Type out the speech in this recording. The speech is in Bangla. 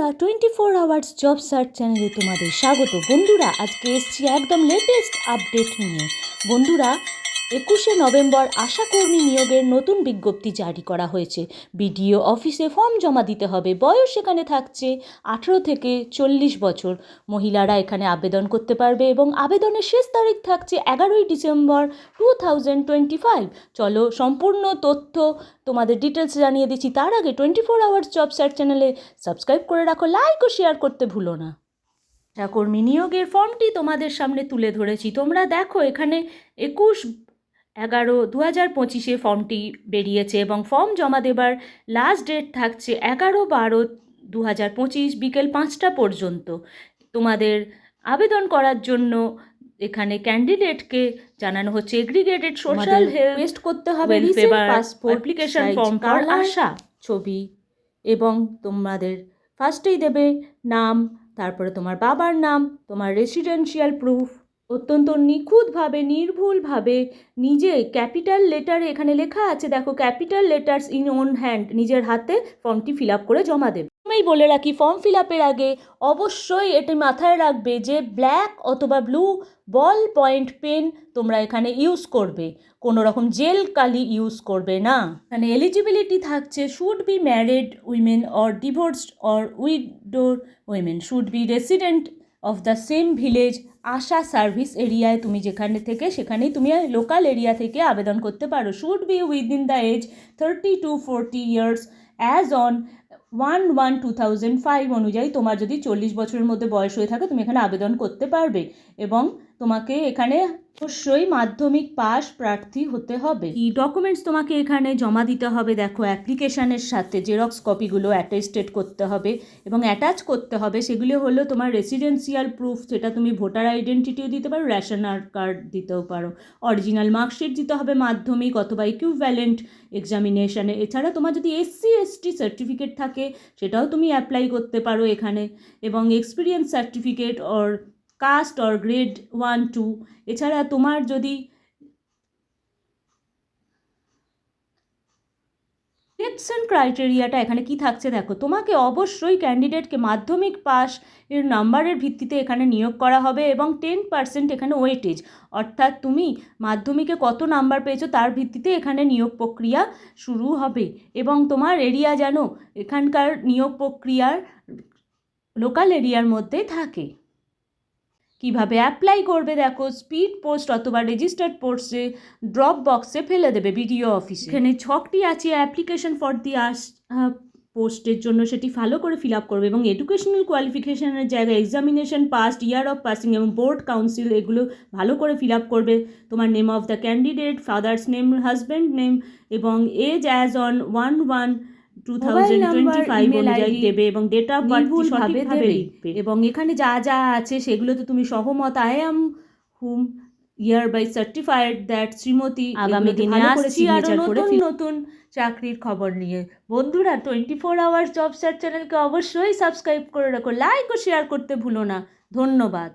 বন্ধুরা twenty four hours job search চ্যানেলে তোমাদের স্বাগত। বন্ধুরা, আজকে এসছি একদম লেটেস্ট আপডেট নিয়ে। বন্ধুরা একুশে নভেম্বর আশাকর্মী নিয়োগের নতুন বিজ্ঞপ্তি জারি করা হয়েছে। বিডিও অফিসে ফর্ম জমা দিতে হবে। বয়স এখানে থাকছে আঠেরো থেকে চল্লিশ বছর। মহিলারা এখানে আবেদন করতে পারবে এবং আবেদনের শেষ তারিখ থাকছে এগারোই December two thousand twenty five. চলো সম্পূর্ণ তথ্য তোমাদের ডিটেলস জানিয়ে দিচ্ছি। তার আগে twenty four hours job search চ্যানেলে সাবস্ক্রাইব করে রাখো, লাইক ও শেয়ার করতে ভুলো না। চাকর্মী নিয়োগের ফর্মটি তোমাদের সামনে তুলে ধরেছি। তোমরা দেখো এখানে একুশ এগারো দু হাজার পঁচিশে ফর্মটি বেরিয়েছে এবং ফর্ম জমা দেবার লাস্ট ডেট থাকছে এগারো বারো দু হাজার পঁচিশ বিকেল পাঁচটা পর্যন্ত। তোমাদের আবেদন করার জন্য এখানে ক্যান্ডিডেটকে জানানো হচ্ছে। এগ্রিগেটেড সোশ্যাল হেলথ করতে হবে passport application form for ASHA ছবি এবং তোমাদের ফার্স্টেই দেবে নাম তারপরে তোমার বাবার নাম তোমার রেসিডেন্সিয়াল প্রুফ অত্যন্ত নিখুঁতভাবে, নির্ভুলভাবে নিজে ক্যাপিটাল লেটারে এখানে লেখা আছে, দেখো, capital letters in own hand, নিজের হাতে ফর্মটি ফিল আপ করে জমা দেবে। আমি বলে রাখি, ফর্ম ফিল আপের আগে অবশ্যই এটি মাথায় রাখবে যে ব্ল্যাক অথবা ব্লু বল পয়েন্ট পেন তোমরা এখানে ইউজ করবে কোনো রকম জেল কালি ইউজ করবে না। মানে এলিজিবিলিটি থাকছে, should be married women or divorced or widower women, should be resident of the same village ASHA service এরিয়ায় তুমি যেখানে থেকে সেখানেই তুমি লোকাল এরিয়া থেকে আবেদন করতে পারো। Should be within the age thirty to forty years as on one one two thousand five অনুযায়ী তোমার যদি চল্লিশ বছরের মধ্যে বয়স হয়ে থাকে, তুমি এখানে আবেদন করতে পারবে। এবং তোমাকে এখানে অবশ্যই মাধ্যমিক পাস প্রার্থী হতে হবে। কি ডকুমেন্টস তোমাকে এখানে জমা দিতে হবে দেখো অ্যাপ্লিকেশানের সাথে জেরক্স কপিগুলো অ্যাটেস্টেড করতে হবে এবং অ্যাটাচ করতে হবে। সেগুলো হলো তোমার রেসিডেন্সিয়াল প্রুফ সেটা তুমি ভোটার আইডেন্টিটিও দিতে পারো রেশন কার্ড দিতেও পারো। অরিজিনাল মার্কশিট দিতে হবে মাধ্যমিক অথবা ইকুইভ্যালেন্ট এক্সামিনেশানে এছাড়া তোমার যদি এসসি এসটি সার্টিফিকেট থাকে, সেটাও তুমি অ্যাপ্লাই করতে পারো এখানে। এবং experience certificate or caste or grade one two এছাড়া তোমার যদি সিলেকশন ক্রাইটেরিয়াটা এখানে কি থাকছে দেখো, তোমাকে অবশ্যই ক্যান্ডিডেটকে মাধ্যমিক পাস এর নাম্বারের ভিত্তিতে এখানে নিয়োগ করা হবে এবং টেন পার্সেন্ট এখানে ওয়েটেজ অর্থাৎ তুমি মাধ্যমিকে কত নাম্বার পেয়েছ তার ভিত্তিতে এখানে নিয়োগ প্রক্রিয়া শুরু হবে। এবং তোমার এরিয়া যেন এখানকার নিয়োগ প্রক্রিয়ার লোকাল এরিয়ার মধ্যেই থাকে। কীভাবে অ্যাপ্লাই করবে দেখো স্পিড পোস্ট অথবা রেজিস্টার্ড পোস্টে ড্রপ বক্সে ফেলে দেবে বিডিও অফিসে এখানে ছকটি আছে অ্যাপ্লিকেশন ফর দি আস পোস্টের জন্য, সেটি ভালো করে ফিল আপ করবে এবং এডুকেশনাল কোয়ালিফিকেশনের জায়গায় examination passed year of passing এবং বোর্ড কাউন্সিল এগুলো ভালো করে ফিল আপ করবে। তোমার name of the candidate father's name husband name এবং age as on one one two thousand twenty five অনুযায়ী দেবে এবং ডেট অফ বার্থ সঠিকভাবে লিখবে। এবং এখানে যা যা আছে সেগুলোতে তুমি সহমত। I am hmm hereby certified that Shrimati আগামী দিনে আসছি আরও নতুন নতুন চাকরির খবর নিয়ে। বন্ধুরা twenty four hours job search চ্যানেলকে অবশ্যই সাবস্ক্রাইব করে রাখো। লাইক ও শেয়ার করতে ভুলো না। ধন্যবাদ।